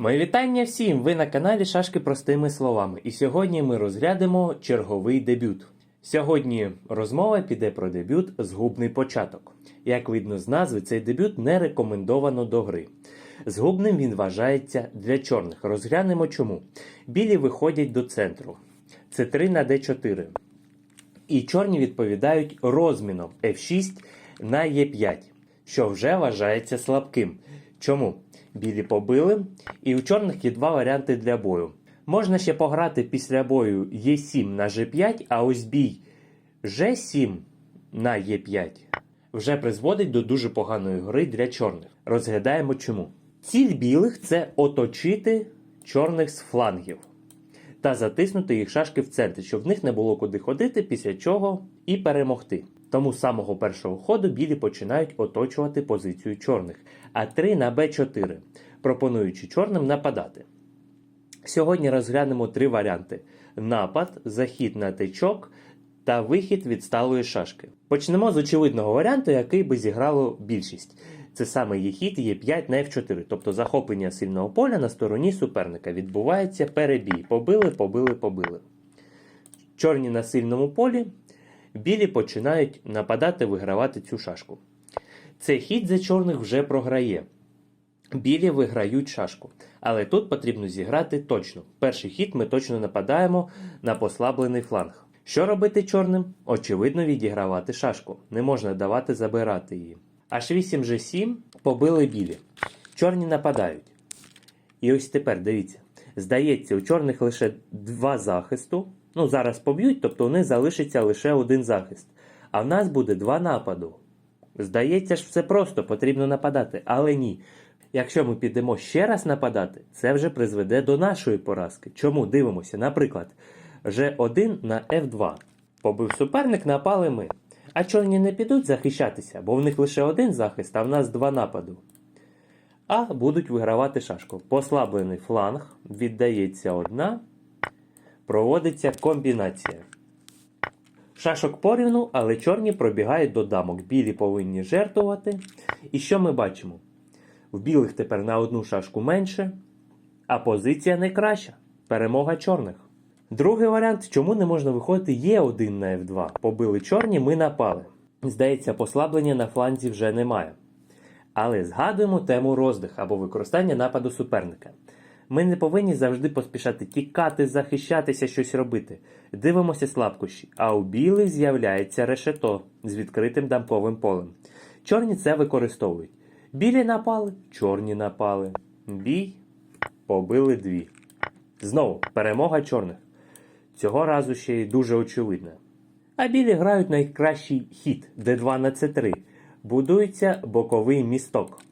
Мої вітання всім! Ви на каналі Шашки простими словами. І сьогодні ми розглянемо черговий дебют. Сьогодні розмова піде про дебют Згубний початок. Як видно з назви, цей дебют не рекомендовано до гри. Згубним він вважається для чорних. Розглянемо чому. Білі виходять до центру. Це 3 на d4. І чорні відповідають розміном F6 на Е5, що вже вважається слабким. Чому? Білі побили, і у чорних є два варіанти для бою. Можна ще пограти після бою Е7 на G5, а ось бій G7 на Е5 вже призводить до дуже поганої гри для чорних. Розглядаємо чому. Ціль білих це оточити чорних з флангів та затиснути їх шашки в центрі, щоб в них не було куди ходити, після чого і перемогти. Тому з самого першого ходу білі починають оточувати позицію чорних, а 3 на Б4, пропонуючи чорним нападати. Сьогодні розглянемо три варіанти: напад, захід на тичок та вихід від сталої шашки. Почнемо з очевидного варіанту, який би зіграло більшість. Це саме є хід Е5 на F4, тобто захоплення сильного поля на стороні суперника. Відбувається перебій. Побили, побили, побили. Чорні на сильному полі, білі починають нападати, вигравати цю шашку. Цей хід за чорних вже програє. Білі виграють шашку. Але тут потрібно зіграти точно. Перший хід ми точно нападаємо на послаблений фланг. Що робити чорним? Очевидно, відігравати шашку. Не можна давати забирати її. H8 G7 побили білі. Чорні нападають. І ось тепер дивіться. Здається, у чорних лише два захисту. Ну, зараз поб'ють, тобто у них залишиться лише один захист. А в нас буде два нападу. Здається ж, все просто, потрібно нападати, але ні. Якщо ми підемо ще раз нападати, це вже призведе до нашої поразки. Чому дивимося? Наприклад, G1 на F2. Побив суперник, напали ми. А чорні не підуть захищатися, бо в них лише один захист, а в нас два нападу. А будуть вигравати шашку. Послаблений фланг, віддається одна, проводиться комбінація. Шашок порівну, але чорні пробігають до дамок. Білі повинні жертвувати. І що ми бачимо? В білих тепер на одну шашку менше, а позиція не краща. Перемога чорних. Другий варіант, чому не можна виходити Е1 на F2. Побили чорні, ми напали. Здається, послаблення на фланзі вже немає. Але згадуємо тему роздих або використання нападу суперника. Ми не повинні завжди поспішати тікати, захищатися, щось робити. Дивимося слабкощі, а у білих з'являється решето з відкритим дамковим полем. Чорні це використовують. Білі напали, чорні напали. Бій побили дві. Знову перемога чорних. Цього разу ще й дуже очевидна. А білі грають найкращий хід d2 на c3. Будується боковий місток.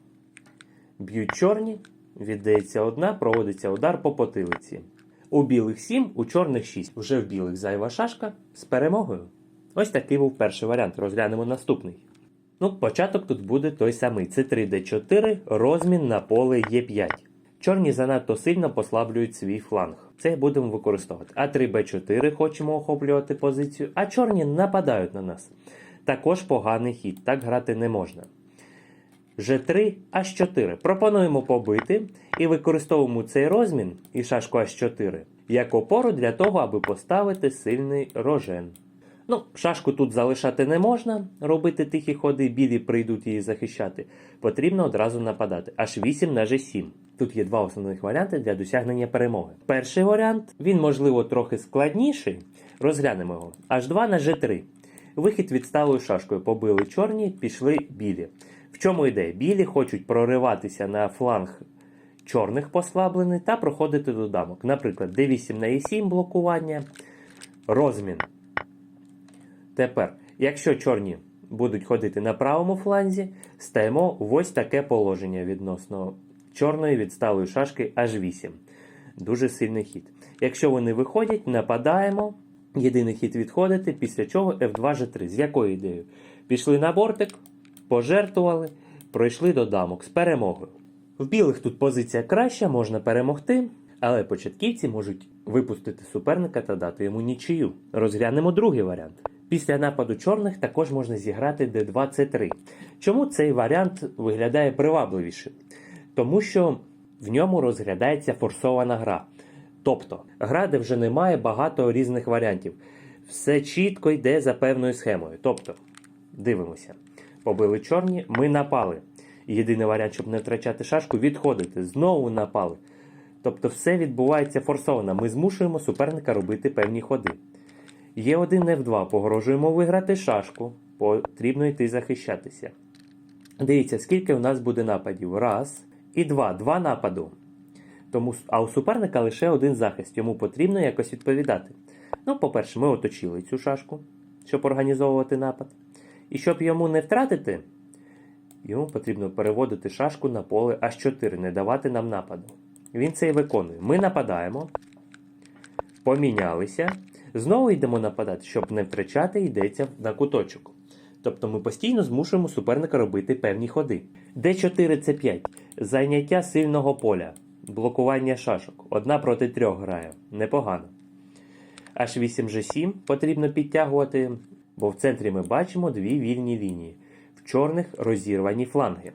Б'ють чорні, віддається одна, проводиться удар по потилиці. У білих 7, у чорних 6. Вже в білих зайва шашка з перемогою. Ось такий був перший варіант. Розглянемо наступний. Ну, початок тут буде той самий. Це 3D4, розмін на поле Е5. Чорні занадто сильно послаблюють свій фланг. Це будемо використовувати. А 3Б4 хочемо охоплювати позицію, а чорні нападають на нас. Також поганий хід, так грати не можна. G3, H4. Пропонуємо побити і використовуємо цей розмін і шашку H4 як опору для того, аби поставити сильний рожен. Ну, шашку тут залишати не можна, робити тихі ходи, білі прийдуть її захищати. Потрібно одразу нападати. Аж 8 на G7. Тут є два основних варіанти для досягнення перемоги. Перший варіант, він, можливо, трохи складніший. Розглянемо його. H2 на G3. Вихід від сталою шашкою. Побили чорні, пішли білі. В чому ідея? Білі хочуть прориватися на фланг чорних послаблений та проходити до дамок. Наприклад, D8 на E7 блокування, розмін. Тепер, якщо чорні будуть ходити на правому фланзі, стаємо в ось таке положення відносно чорної відсталої шашки H8. Дуже сильний хід. Якщо вони виходять, нападаємо. Єдиний хід відходити, після чого F2G3. З якою ідеєю? Пішли на бортик, пожертвували, пройшли до дамок з перемогою. В білих тут позиція краща, можна перемогти, але початківці можуть випустити суперника та дати йому нічию. Розглянемо другий варіант. Після нападу чорних також можна зіграти D2C3. Чому цей варіант виглядає привабливішим? Тому що В ньому розглядається форсована гра. Тобто, гра, де вже немає багато різних варіантів. Все чітко йде за певною схемою. Тобто, дивимося. Побили чорні, ми напали. Єдиний варіант, щоб не втрачати шашку, відходити. Знову напали. Тобто все відбувається форсовано. Ми змушуємо суперника робити певні ходи. Є один F2, погрожуємо виграти шашку. Потрібно йти захищатися. Дивіться, скільки у нас буде нападів. Раз і два. Два нападу. Тому, а у суперника лише один захист. Йому потрібно якось відповідати. Ну, по-перше, ми оточили цю шашку, щоб організовувати напад. І щоб йому не втратити, йому потрібно переводити шашку на поле H4, не давати нам нападу. Він це і виконує. Ми нападаємо, помінялися, знову йдемо нападати, щоб не втрачати, йдеться на куточок. Тобто ми постійно змушуємо суперника робити певні ходи. D4 C5 зайняття сильного поля, блокування шашок. Одна проти трьох грає. Непогано. H8 G7 потрібно підтягувати, бо в центрі ми бачимо дві вільні лінії. В чорних розірвані фланги.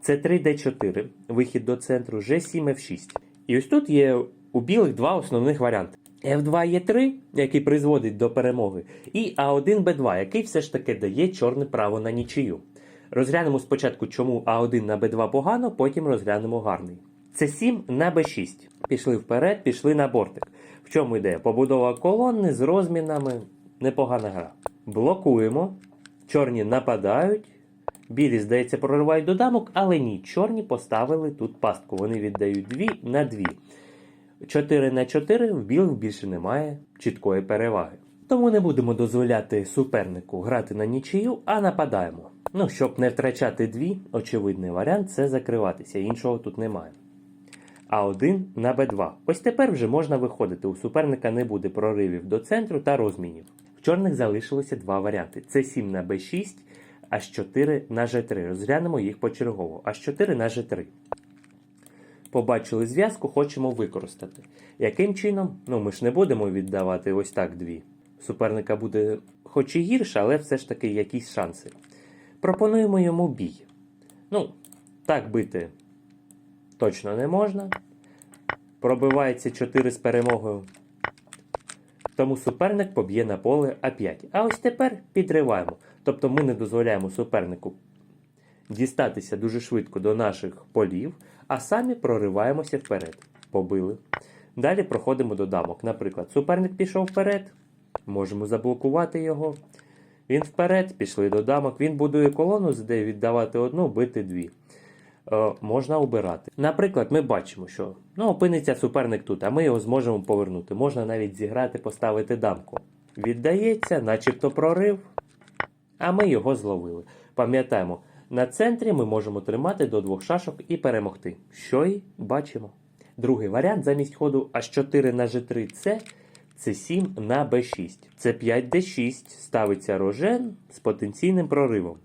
Це 3D4, вихід до центру G7 F6. І ось тут є у білих два основних варіанти. F2 E3, який призводить до перемоги, і А1 Б2, який все ж таки дає чорне право на нічию. Розглянемо спочатку, чому А1 на Б2 погано, потім розглянемо гарний. Це 7 на Б6. Пішли вперед, пішли на бортик. В чому йде? Побудова колони з розмінами. Непогана гра. Блокуємо. Чорні нападають. Білі, здається, проривають до дамок, але ні, чорні поставили тут пастку. Вони віддають 2 на 2. 4 на 4 в білих більше немає чіткої переваги. Тому не будемо дозволяти супернику грати на нічию, а нападаємо. Ну, щоб не втрачати дві, очевидний варіант це закриватися, іншого тут немає. А1 на Б2. Ось тепер вже можна виходити. У суперника не буде проривів до центру та розмінів. Чорних залишилося два варіанти: це 7 на Б6, H4 на G3. Розглянемо їх почергово. H4 на G3. Побачили зв'язку, хочемо використати. Яким чином? Ну, ми ж не будемо віддавати ось так дві. Суперника буде хоч і гірше, але все ж таки якісь шанси. Пропонуємо йому бій. Ну, так бити точно не можна. Пробивається 4 з перемогою. Тому суперник поб'є на поле А5. А ось тепер підриваємо. Тобто ми не дозволяємо супернику дістатися дуже швидко до наших полів, а самі прориваємося вперед. Побили. Далі проходимо до дамок. Наприклад, суперник пішов вперед, можемо заблокувати його. Він вперед, пішли до дамок. Він будує колону, де віддавати одну, бити дві. Е, можна обирати. Наприклад, ми бачимо, що ну, опиниться суперник тут, а ми його зможемо повернути. Можна навіть зіграти, поставити дамку. Віддається, начебто прорив, а ми його зловили. Пам'ятаємо, на центрі ми можемо тримати до двох шашок і перемогти. Що й бачимо. Другий варіант замість ходу H4 на G3 це C7 на B6. Це 5D6 ставиться рожен з потенційним проривом.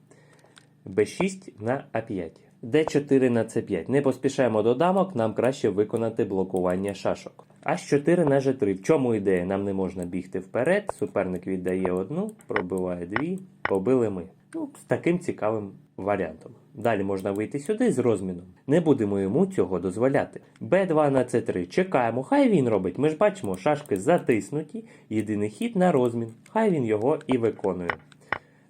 B6 на А5. D4 на C5. Не поспішаємо до дамок, нам краще виконати блокування шашок. H4 на G3. В чому ідея? Нам не можна бігти вперед. Суперник віддає одну, пробиває дві, побили ми. Ну, з таким цікавим варіантом. Далі можна вийти сюди з розміном. Не будемо йому цього дозволяти. B2 на C3. Чекаємо, хай він робить. Ми ж бачимо, шашки затиснуті, єдиний хід на розмін. Хай він його і виконує.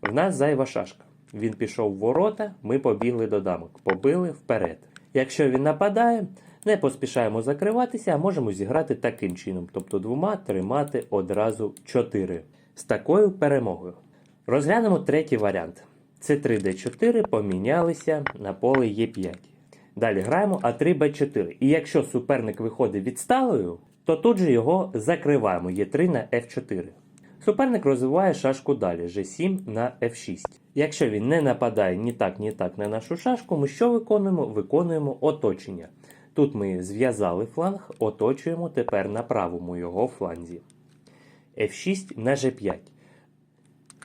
В нас зайва шашка. Він пішов в ворота, ми побігли до дамок, побили вперед. Якщо він нападає, не поспішаємо закриватися, а можемо зіграти таким чином, тобто двома тримати одразу чотири. З такою перемогою. Розглянемо третій варіант. Це 3D4 помінялися на поле Е5. Далі граємо А3Б4. І якщо суперник виходить відсталою, то тут же його закриваємо Е3 на F4. Суперник розвиває шашку далі G7 на F6. Якщо він не нападає ні так, ні так на нашу шашку, ми що виконуємо? Виконуємо оточення. Тут ми зв'язали фланг, оточуємо тепер на правому його фланзі. F6 на G5.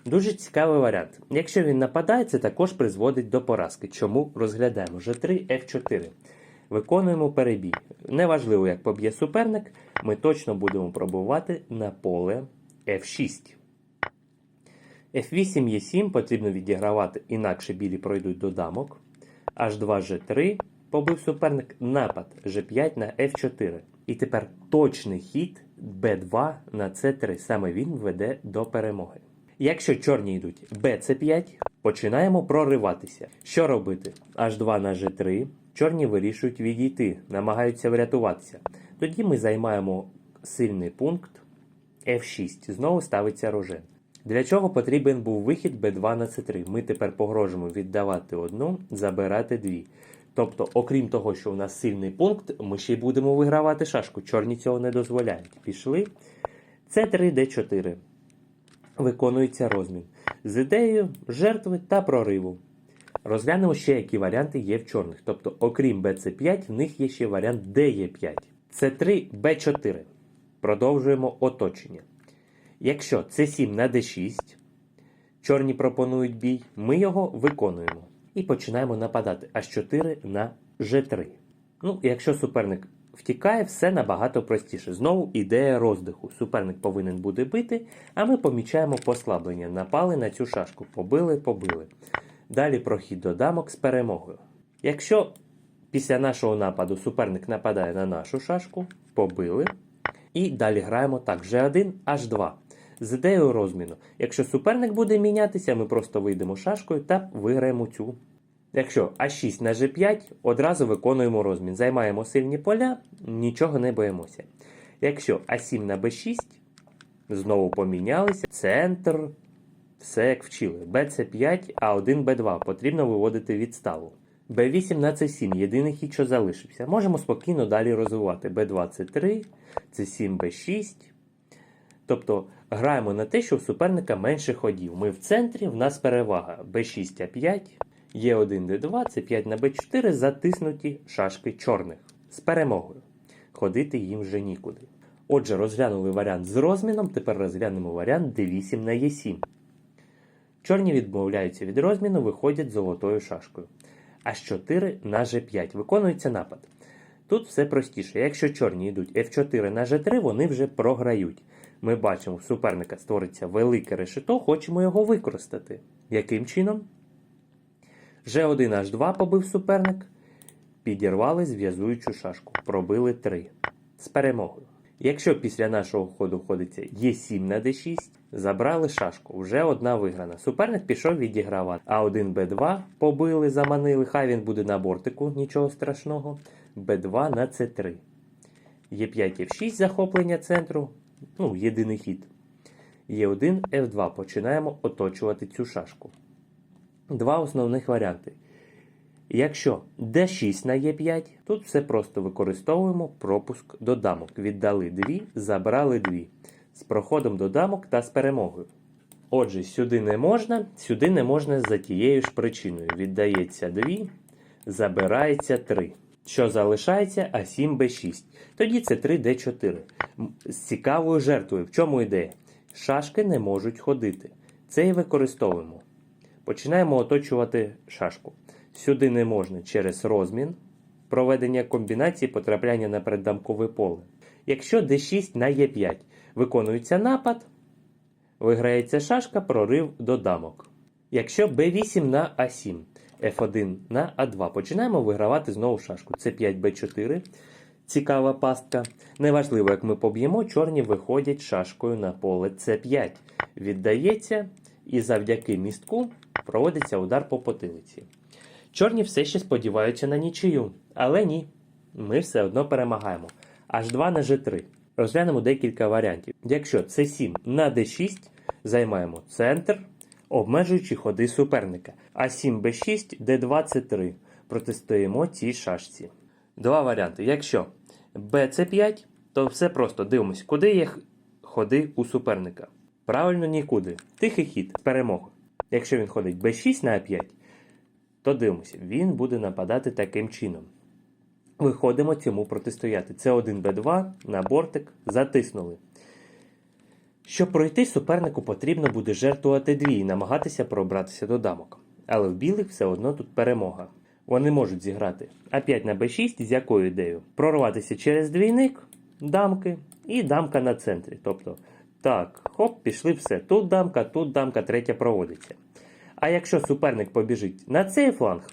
Дуже цікавий варіант. Якщо він нападає, це також призводить до поразки. Чому розглядаємо G3, F4. Виконуємо перебій. Неважливо, як поб'є суперник, ми точно будемо пробувати на поле F6. F8 Е7 потрібно відігравати, інакше білі пройдуть до дамок. H2 G3 побив суперник напад G5 на F4. І тепер точний хід B2 на C3. Саме він веде до перемоги. Якщо чорні йдуть BC5, починаємо прориватися. Що робити? H2 на G3. Чорні вирішують відійти, намагаються врятуватися. Тоді ми займаємо сильний пункт F6. Знову ставиться рожен. Для чого потрібен був вихід B2 на C3? Ми тепер погрожуємо віддавати одну, забирати дві. Тобто, окрім того, що у нас сильний пункт, ми ще й будемо вигравати шашку. Чорні цього не дозволяють. Пішли. C3, D4. Виконується розмін. З ідеєю жертви та прориву. Розглянемо ще, які варіанти є в чорних. Тобто, окрім BC5, в них є ще варіант DE5. C3, B4. Продовжуємо оточення. Якщо C7 на D6, чорні пропонують бій, ми його виконуємо. І починаємо нападати H4 на G3. Ну, якщо суперник втікає, все набагато простіше. Знову ідея роздиху. Суперник повинен буде бити, а ми помічаємо послаблення. Напали на цю шашку. Побили, побили. Далі прохід до дамок з перемогою. Якщо після нашого нападу суперник нападає на нашу шашку, побили. І далі граємо так: G1, H2. З ідеєю розміну. Якщо суперник буде мінятися, ми просто вийдемо шашкою та виграємо цю. Якщо А6 на G5, одразу виконуємо розмін. Займаємо сильні поля, нічого не боїмося. Якщо А7 на Б6, знову помінялися, центр, все як вчили. БЦ5, А1, Б2. Потрібно виводити відставу. Б8 на С7, єдиний хід, що залишився. Можемо спокійно далі розвивати. Б2 С3, С7, Б6. Тобто граємо на те, що у суперника менше ходів. Ми в центрі, в нас перевага Б6 А5, Е1 Д2, С5 на Б4 затиснуті шашки чорних з перемогою. Ходити їм вже нікуди. Отже, розглянули варіант з розміном, тепер розглянемо варіант D8 на Е7. Чорні відмовляються від розміну, виходять золотою шашкою. H4 на G5 виконується напад. Тут все простіше. Якщо чорні йдуть F4 на G3, вони вже програють. Ми бачимо, у суперника створиться велике решето, хочемо його використати. Яким чином? G1 H2 побив суперник, підірвали зв'язуючу шашку, пробили 3 з перемогою. Якщо після нашого ходу ходиться Е7 на D6, забрали шашку, вже одна виграна. Суперник пішов відігравати. А1 Б2 побили, заманили, хай він буде на бортику, нічого страшного. Б2 на С3. Е5 F6 захоплення центру, ну, єдиний хід. Е1 F2 починаємо оточувати цю шашку. Два основних варіанти. Якщо D6 на Е5, тут все просто використовуємо пропуск до дамок. Віддали 2, забрали 2. З проходом до дамок та з перемогою. Отже, сюди не можна, сюди не можна за тією ж причиною. Віддається 2, забирається 3. Що залишається А7 Б6. Тоді це 3 Д4. З цікавою жертвою. В чому ідея? Шашки не можуть ходити. Це і використовуємо. Починаємо оточувати шашку. Сюди не можна через розмін, проведення комбінації потрапляння на преддамкове поле. Якщо d6 на e5 виконується напад, виграється шашка, прорив до дамок. Якщо b8 на a7, f1 на a2, починаємо вигравати знову шашку. Це 5b4. Цікава пастка. Неважливо, як ми поб'ємо, чорні виходять шашкою на поле c5. Віддається, і завдяки містку проводиться удар по потилиці. Чорні все ще сподіваються на нічию, але ні. Ми все одно перемагаємо. H2 на G3. Розглянемо декілька варіантів. Якщо C7 на D6, займаємо центр, обмежуючи ходи суперника. А7 B6, D2 C3. Протистоїмо цій шашці. Два варіанти. Якщо BC5, то все просто дивимось, куди є ходи у суперника. Правильно, нікуди. Тихий хід, перемога. Якщо він ходить B6 на А5, то дивимося, він буде нападати таким чином. Виходимо цьому протистояти. Це 1 Б2 на бортик, затиснули. Щоб пройти, супернику потрібно буде жертвувати дві і намагатися пробратися до дамок. Але в білих все одно тут перемога. Вони можуть зіграти А5 на Б6 з якою ідеєю? Прорватися через двійник, дамки і дамка на центрі. Тобто, так, хоп, пішли все. Тут дамка, тут дамка, третя проводиться. А якщо суперник побіжить на цей фланг,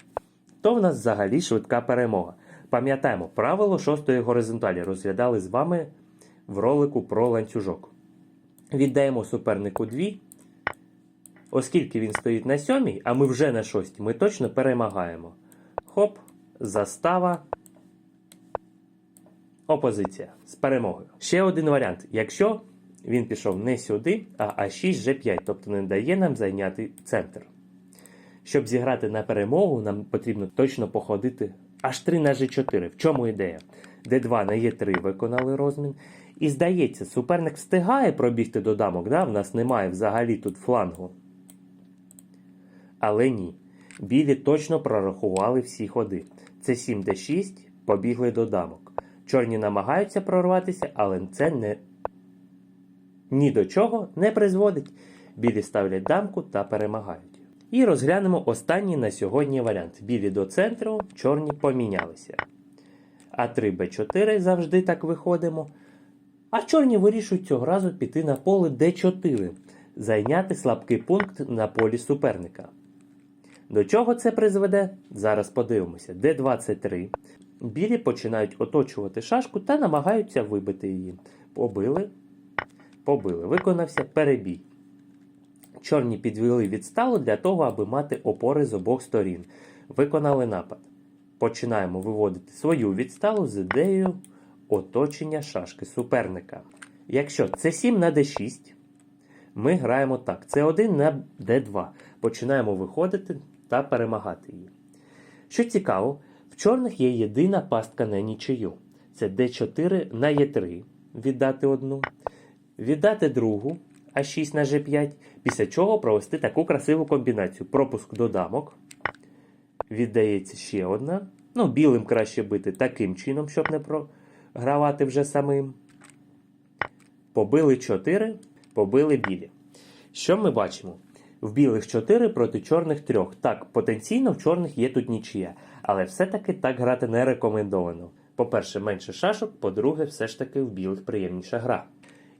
то в нас взагалі швидка перемога. Пам'ятаємо, правило шостої горизонталі розглядали з вами в ролику про ланцюжок. Віддаємо супернику 2. Оскільки він стоїть на сьомій, а ми вже на шостій, ми точно перемагаємо. Хоп, застава. Опозиція з перемогою. Ще один варіант. Якщо він пішов не сюди, а А6 G5, тобто не дає нам зайняти центр. Щоб зіграти на перемогу, нам потрібно точно походити H3 на G4. В чому ідея? D2 на E3 виконали розмін. І здається, суперник встигає пробігти до дамок, да? в нас немає взагалі тут флангу. Але ні. Білі точно прорахували всі ходи. Це 7 d6, побігли до дамок. Чорні намагаються прорватися, але це не ні до чого не призводить. Білі ставлять дамку та перемагають. І розглянемо останній на сьогодні варіант. Білі до центру, чорні помінялися. А3 Б4 завжди так виходимо. А чорні вирішують цього разу піти на поле Д4, зайняти слабкий пункт на полі суперника. До чого це призведе? Зараз подивимося. Д23. Білі починають оточувати шашку та намагаються вибити її. Побили, побили. Виконався перебій. Чорні підвели відсталу для того, аби мати опори з обох сторін. Виконали напад. Починаємо виводити свою відсталу з ідеєю оточення шашки суперника. Якщо це 7 на d6, ми граємо так. Це 1 на d2. Починаємо виходити та перемагати її. Що цікаво, в чорних є єдина пастка на нічию. Це d4 на e3. Віддати одну, віддати другу, а6 на g5, після чого провести таку красиву комбінацію. Пропуск до дамок. Віддається ще одна. Ну, білим краще бити таким чином, щоб не програвати вже самим. Побили 4, побили білі. Що ми бачимо? В білих 4 проти чорних 3. Так, потенційно в чорних є тут нічия, але все-таки так грати не рекомендовано. По-перше, менше шашок, по-друге, все ж таки в білих приємніша гра.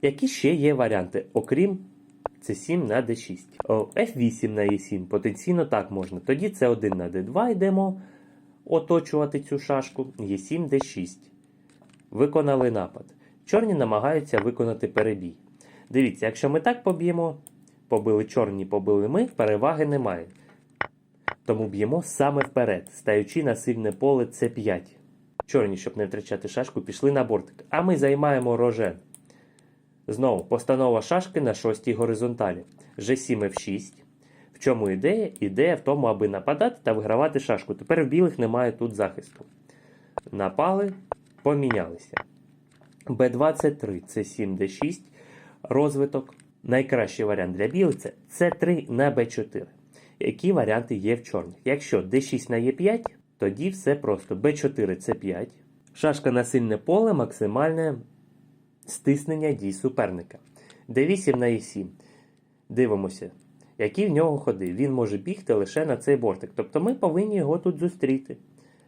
Які ще є варіанти, окрім c7 на d6? F8 на e7, потенційно так можна. Тоді c1 на d2 йдемо оточувати цю шашку, e7 d6. Виконали напад. Чорні намагаються виконати перебій. Дивіться, якщо ми так поб'ємо, побили чорні, побили ми, переваги немає. Тому б'ємо саме вперед, стаючи на сильне поле С5. Чорні, щоб не втрачати шашку, пішли на бортик. А ми займаємо рожен. Знову постанова шашки на шостій горизонталі. G7 F6. В чому ідея? Ідея в тому, аби нападати та вигравати шашку. Тепер в білих немає тут захисту. Напали, помінялися. Б23 це 7 d6 розвиток. Найкращий варіант для білих це С3 на Б4. Які варіанти є в чорних? Якщо d6 на Е5, тоді все просто Б4 С5. Шашка на сильне поле максимальне стиснення дій суперника. d8 на Е7. Дивимося, які в нього ходи. Він може бігти лише на цей бортик. Тобто ми повинні його тут зустріти.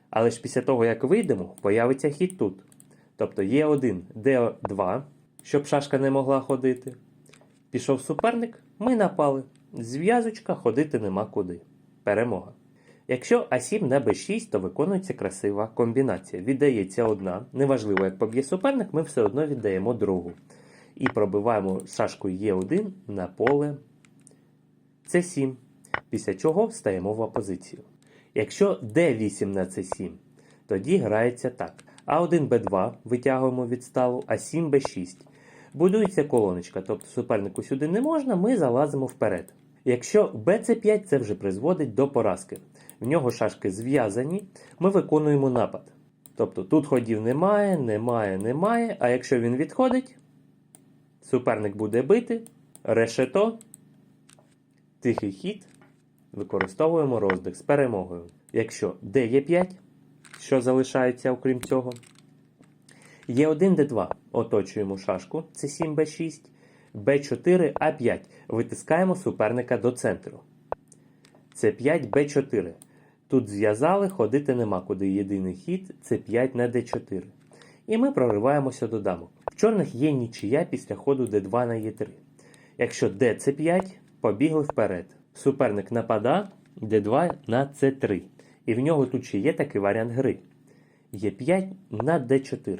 Але ж після того, як вийдемо, появиться хід тут. Тобто є 1 Д2, щоб шашка не могла ходити. Пішов суперник, ми напали. Зв'язочка ходити нема куди. Перемога. Якщо А7 на Б6, то виконується красива комбінація. Віддається одна. Неважливо, як поб'є суперник, ми все одно віддаємо другу. І пробиваємо шашкою Е1 на поле С7. Після чого встаємо в опозицію. Якщо Д8 на С7, тоді грається так. А1 Б2 витягуємо від сталу, А7 Б6. Будується колоночка, тобто супернику сюди не можна, ми залазимо вперед. Якщо БЦ5 це вже призводить до поразки. В нього шашки зв'язані, ми виконуємо напад. Тобто тут ходів немає, немає, немає. А якщо він відходить, суперник буде бити, решето, тихий хід, використовуємо роздих з перемогою. Якщо Д є 5, що залишається окрім цього, є 1 Д2, оточуємо шашку, це 7 Б6, Б4, А5. Витискаємо суперника до центру. Це 5 Б4. Тут зв'язали, ходити нема куди. Єдиний хід це 5 на Д4. І ми прориваємося до дамок. В чорних є нічия після ходу Д2 на Е3. Якщо Д це 5, побігли вперед. Суперник напада Д2 на С3. І в нього тут ще є такий варіант гри. Є 5 на d4.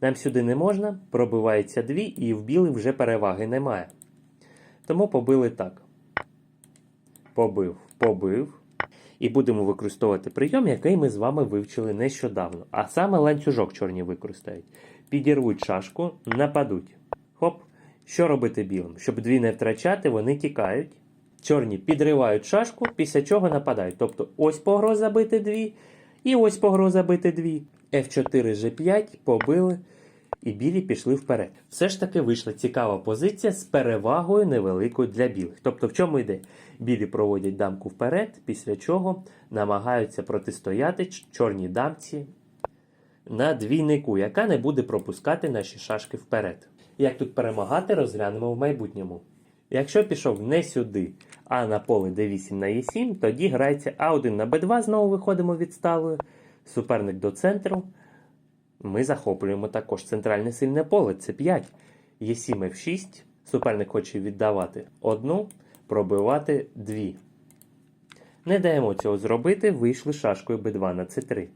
Нам сюди не можна, пробивається 2, і в білий вже переваги немає. Тому побили так. Побив, побив. І будемо використовувати прийом, який ми з вами вивчили нещодавно. А саме ланцюжок чорні використають. Підірвуть шашку, нападуть. Хоп. Що робити білим? Щоб дві не втрачати, вони тікають. Чорні підривають шашку, після чого нападають. Тобто ось погроза бити дві, і ось погроза бити дві. F4, G5 побили, і білі пішли вперед. Все ж таки вийшла цікава позиція з перевагою невеликою для білих. Тобто, в чому йде? Білі проводять дамку вперед, після чого намагаються протистояти чорній дамці на двійнику, яка не буде пропускати наші шашки вперед. Як тут перемагати, розглянемо в майбутньому. Якщо пішов не сюди, а на поле d8 на e7, тоді грається А1 на b2, знову виходимо від сталою. Суперник до центру. Ми захоплюємо також центральне сильне поле, це 5. Е7 F6. Суперник хоче віддавати одну, пробивати дві. Не даємо цього зробити, вийшли шашкою b2 на c3.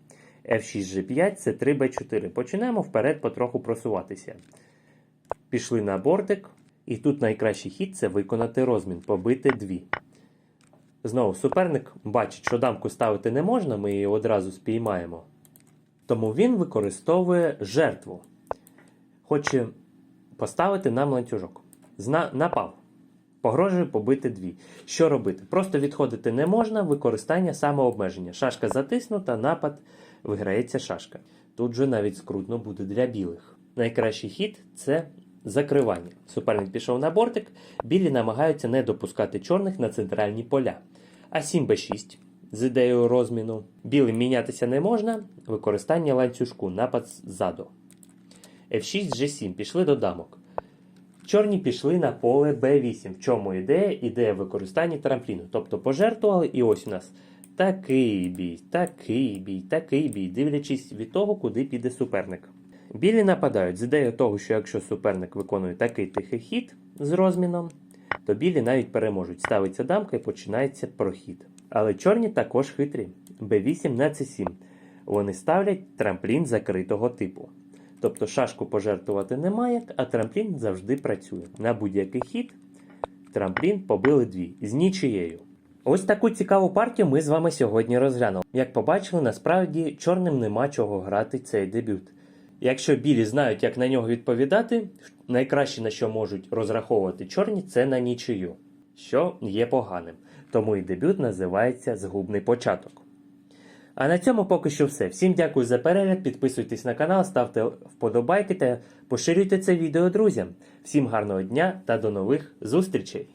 F6 G5, C3 B4. Починаємо вперед потроху просуватися. Пішли на бортик, і тут найкращий хід це виконати розмін, побити дві. Знову суперник бачить, що дамку ставити не можна, ми її одразу спіймаємо. Тому він використовує жертву. Хоче поставити нам ланцюжок. Зна... Напав. Погрожує побити дві. Що робити? Просто відходити не можна, використання самообмеження. Шашка затиснута, напад, виграється шашка. Тут же навіть скрутно буде для білих. Найкращий хід це закривання. Суперник пішов на бортик, білі намагаються не допускати чорних на центральні поля. А 7 b6 з ідеєю розміну. Білим мінятися не можна, використання ланцюжку, напад ззаду. F6 G7 пішли до дамок. Чорні пішли на поле B8. В чому ідея? Ідея використання трампліну. Тобто пожертвували, і ось у нас такий бій, такий бій, такий бій, дивлячись від того, куди піде суперник. Білі нападають з ідеєю того, що якщо суперник виконує такий тихий хід з розміном, то білі навіть переможуть. Ставиться дамка і починається прохід. Але чорні також хитрі. B8 на C7. Вони ставлять трамплін закритого типу. Тобто шашку пожертвувати немає, а трамплін завжди працює. На будь-який хід трамплін побили дві з нічиєю. Ось таку цікаву партію ми з вами сьогодні розглянули. Як побачили, насправді чорним нема чого грати цей дебют. Якщо білі знають, як на нього відповідати, найкраще на що можуть розраховувати чорні, це на нічию, що є поганим. Тому і дебют називається Згубний початок. А на цьому поки що все. Всім дякую за перегляд. Підписуйтесь на канал, ставте вподобайки та поширюйте це відео друзям. Всім гарного дня та до нових зустрічей!